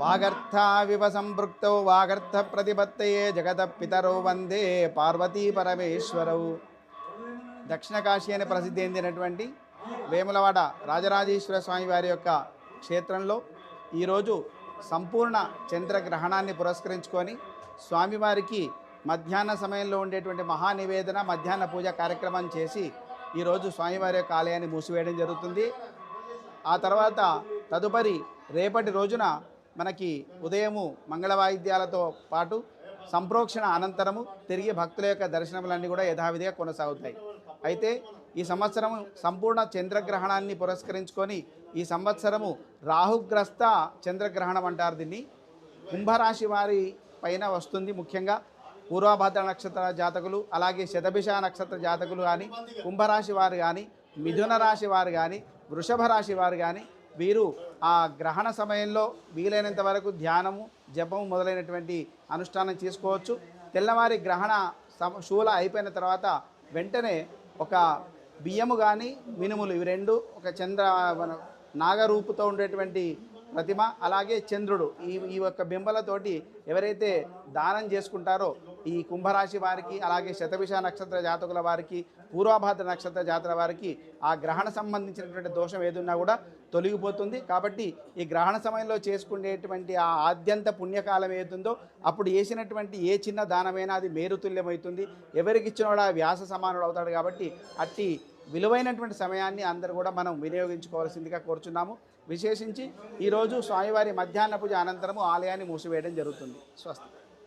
వాగర్థావివ సంపృక్తౌ వాగర్థ ప్రతిపత్తయే జగత పితరౌ వందే పార్వతీ పరమేశ్వరౌ దక్షిణ కాశీ అని ప్రసిద్ధి చెందినటువంటి వేములవాడ రాజరాజేశ్వర స్వామి వారి యొక్క క్షేత్రంలో ఈరోజు సంపూర్ణ చంద్రగ్రహణాన్ని పురస్కరించుకొని స్వామివారికి మధ్యాహ్న సమయంలో ఉండేటువంటి మహానివేదన మధ్యాహ్న పూజ కార్యక్రమం చేసి ఈరోజు స్వామివారి యొక్క ఆలయాన్ని మూసివేయడం జరుగుతుంది. ఆ తర్వాత తదుపరి రేపటి రోజున మనకి ఉదయము మంగళ వాయిద్యాలతో పాటు సంప్రోక్షణ అనంతరము తిరిగి భక్తుల యొక్క దర్శనములన్నీ కూడా యథావిధిగా కొనసాగుతాయి. అయితే ఈ సంవత్సరము సంపూర్ణ చంద్రగ్రహణాన్ని పురస్కరించుకొని ఈ సంవత్సరము రాహుగ్రస్త చంద్రగ్రహణం అంటారు దీన్ని. కుంభరాశి వారి పైన వస్తుంది ముఖ్యంగా పూర్వభద్ర నక్షత్ర జాతకులు అలాగే శతభిష నక్షత్ర జాతకులు కానీ కుంభరాశి వారు కానీ మిథున రాశి వారు కానీ వృషభ రాశి వారు కానీ వీరు ఆ గ్రహణ సమయంలో వీలైనంత వరకు ధ్యానము జపము మొదలైనటువంటి అనుష్ఠానం చేసుకోవచ్చు. తెల్లవారి గ్రహణ సమ శూల అయిపోయిన తర్వాత వెంటనే ఒక బియ్యము కానీ మినుములు ఇవి రెండు ఒక చంద్ర నాగరూపుతో ఉండేటువంటి ప్రతిమ అలాగే చంద్రుడు. ఈ ఈ యొక్క బింబలతోటి ఎవరైతే దానం చేసుకుంటారో ఈ కుంభరాశి వారికి అలాగే శతభిష నక్షత్ర జాతకుల వారికి పూర్వభాద్ర నక్షత్ర జాతర వారికి ఆ గ్రహణ సంబంధించినటువంటి దోషం ఏదున్నా కూడా తొలగిపోతుంది. కాబట్టి ఈ గ్రహణ సమయంలో చేసుకునేటువంటి ఆ ఆద్యంత పుణ్యకాలం ఏదుందో అప్పుడు వేసినటువంటి ఏ చిన్న దానమైనా అది మేరుతుల్యమవుతుంది. ఎవరికి ఇచ్చినోడా వ్యాస సమానుడు అవుతాడు కాబట్టి అట్టి విలువైనటువంటి సమయాన్ని అందరూ కూడా మనం వినియోగించుకోవాల్సిందిగా కోరుచున్నాము. విశేషించి ఈరోజు స్వామివారి మధ్యాహ్న పూజ అనంతరము ఆలయాన్ని మూసివేయడం జరుగుతుంది. స్వస్తి.